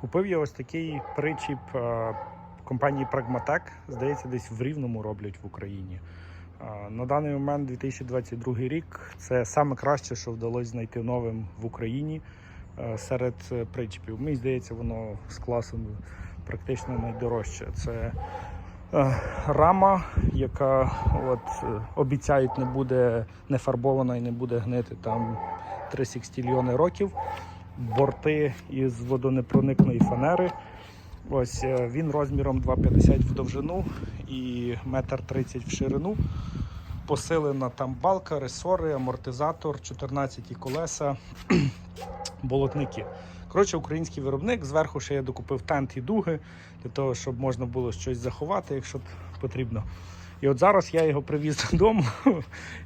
Купив я ось такий причіп е, компанії Pragmatec. Здається, десь в Рівному роблять в Україні. Е, На даний момент 2022 рік це саме краще, що вдалося знайти новим в Україні е, серед причіпів. Мені здається, воно з класом практично найдорожче. Це рама, яка от, обіцяють не буде не фарбована і не буде гнити там 3 секстільйони років борти із водонепроникної фанери. Ось е, він розміром 2,50 в довжину і 1,30 м в ширину. Посилена там балка, ресори, амортизатор, 14 колеса, болотники. Коротше, український виробник. Зверху ще я докупив тент і дуги для того, щоб можна було щось заховати, якщо потрібно. І от зараз я його привіз додому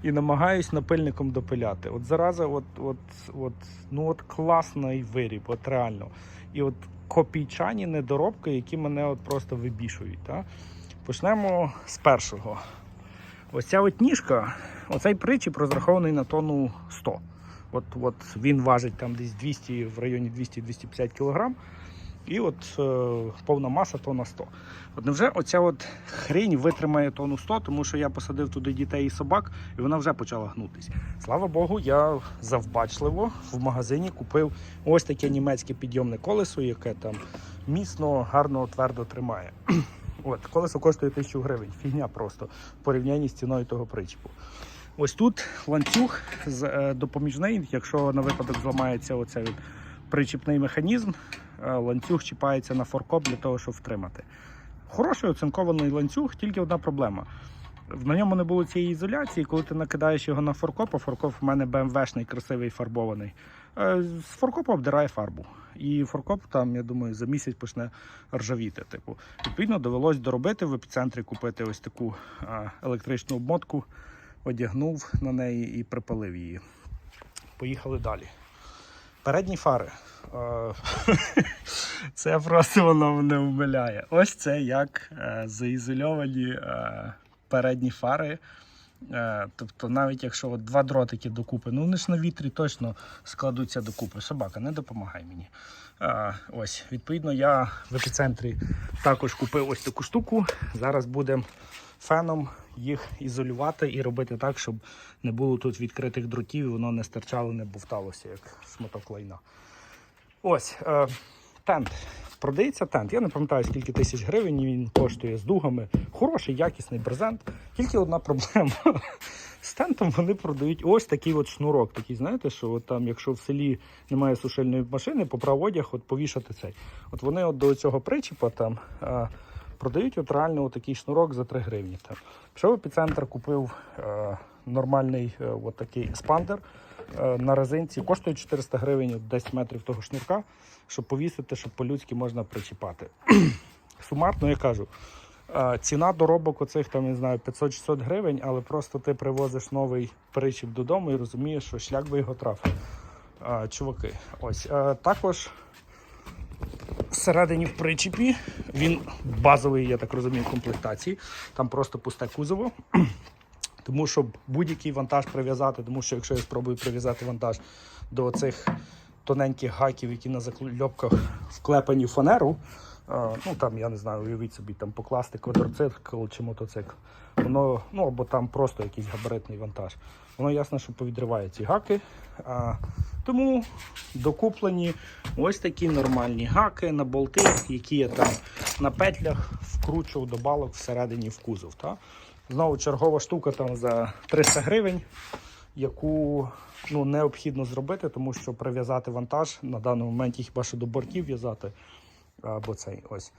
і намагаюсь напильником допиляти. От зараза, от, от, от, ну от класний виріб, от реально. І от копійчані недоробки, які мене от просто вибішують. Та? Почнемо з першого. Ось ця от ніжка, оцей причіп розрахований на тонну 100. От, от він важить там десь 200 в районі 200-250 кг. І от е, повна маса тонна 100. От невже оця от хрінь витримає тонну 100, тому що я посадив туди дітей і собак, і вона вже почала гнутись. Слава Богу, я завбачливо в магазині купив ось таке німецьке підйомне колесо, яке там міцно, гарно, твердо тримає. От, колесо коштує 1000 гривень. Фігня просто в порівнянні з ціною того причіпу. Ось тут ланцюг е, допоміжний, якщо на випадок зламається оцей причіпний механізм, ланцюг чіпається на форкоп для того, щоб втримати. Хороший оцинкований ланцюг, тільки одна проблема. На ньому не було цієї ізоляції, коли ти накидаєш його на форкоп, а форкоп в мене BMW-шний, красивий фарбований. е, З форкопу обдирає фарбу. І форкоп там, я думаю, за місяць почне ржавіти. Типу. Відповідно, довелось доробити в епіцентрі купити ось таку е, електричну обмотку, одягнув на неї і припалив її. Поїхали далі. Передні фари. Е, Це просто воно мене вмиляє. Ось це як е, заізольовані е, передні фари. Тобто, навіть якщо от два дротики докупи, ну вони ж на вітрі точно складуться докупи. Собака, не допомагай мені. Ось, відповідно, я в епіцентрі також купив ось таку штуку. Зараз будемо феном їх ізолювати і робити так, щоб не було тут відкритих дротів, і воно не стирчало, не бовталося, як шматок лайна. Ось е, тент. Продається тент. Я не пам'ятаю, скільки тисяч гривень він коштує з дугами. Хороший, якісний брезент. Тільки одна проблема. З тентом вони продають ось такий от шнурок. Такий, знаєте, що от там, якщо в селі немає сушильної машини, поправ одяг, от повішати цей. От вони от до цього причіпа там. Продають от реально такий шнурок за 3 гривні. Пішов в епіцентр, купив е, нормальний е, от такий еспандер е, на резинці. Коштує 400 гривень 10 метрів того шнурка, щоб повісити, щоб по-людськи можна причіпати. Сумарно я кажу. е, Ціна доробок оцих там, не знаю, 500-600 гривень, але просто ти привозиш новий причіп додому і розумієш, що шлях би його трафив. Е, Чуваки, ось е, також всередині в причіпі. Він базовий, я так розумію, комплектації. Там просто пусте кузово. Тому що будь-який вантаж прив'язати, тому що якщо я спробую прив'язати вантаж до цих тоненьких гаків, які на закльопках вклепані в фанеру, ну там, я не знаю, уявіть собі, там покласти квадроцикл чи мотоцикл, воно, ну або там просто якийсь габаритний вантаж. Воно ясно, що повідриває ці гаки. А, тому докуплені ось такі нормальні гаки на болти, які я там на петлях вкручував до балок всередині в кузов. Та? Знову чергова штука там за 300 гривень, яку ну, необхідно зробити, тому що прив'язати вантаж на даному моменті хіба що до бортів в'язати. Або цей ось.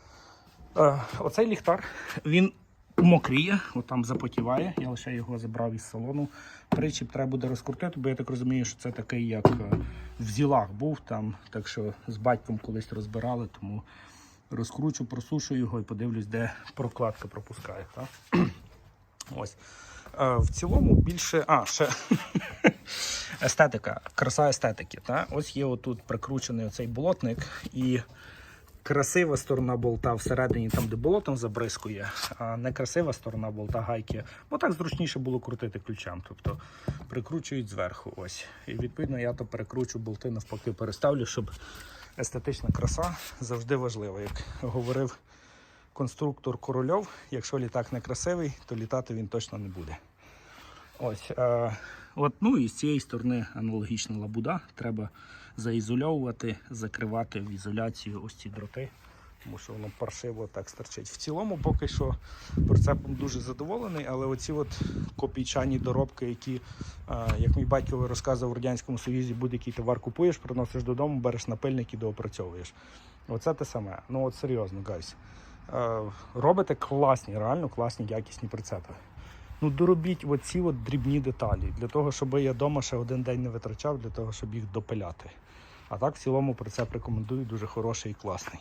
Е, оцей ліхтар, він мокріє, отам запотіває. Я лише його забрав із салону. Причіп треба буде розкрутити, бо я так розумію, що це такий, як е, в зілах був там. Так що з батьком колись розбирали, тому розкручу, просушу його і подивлюсь, де прокладка пропускає. Так? Ось. Е, В цілому більше. А, ще естетика, краса естетики. Та? Ось є отут прикручений оцей болотник і красива сторона болта всередині, там, де болотом забризкує, а некрасива сторона болта гайки. Бо так зручніше було крутити ключам. Тобто прикручують зверху. ось. І відповідно я то перекручу болти навпаки, переставлю, щоб естетична краса завжди важлива. Як говорив конструктор Корольов, якщо літак не красивий, то літати він точно не буде. Ось, е, от, ну і з цієї сторони аналогічна лабуда. Треба заізольовувати, закривати в ізоляцію ось ці дроти, тому що воно паршиво так стерчить. В цілому, поки що прицепом дуже задоволений, але оці от копійчані доробки, які, е, як мій батько розказував в Радянському Союзі, будь-який товар купуєш, приносиш додому, береш напильник і доопрацьовуєш. Оце те саме. Ну от серйозно, гайс. Е, робите класні, реально класні, якісні прицепи. Ну, доробіть оці от дрібні деталі для того, щоб я вдома ще один день не витрачав, для того, щоб їх допиляти. А так, в цілому, прицеп рекомендую, дуже хороший і класний.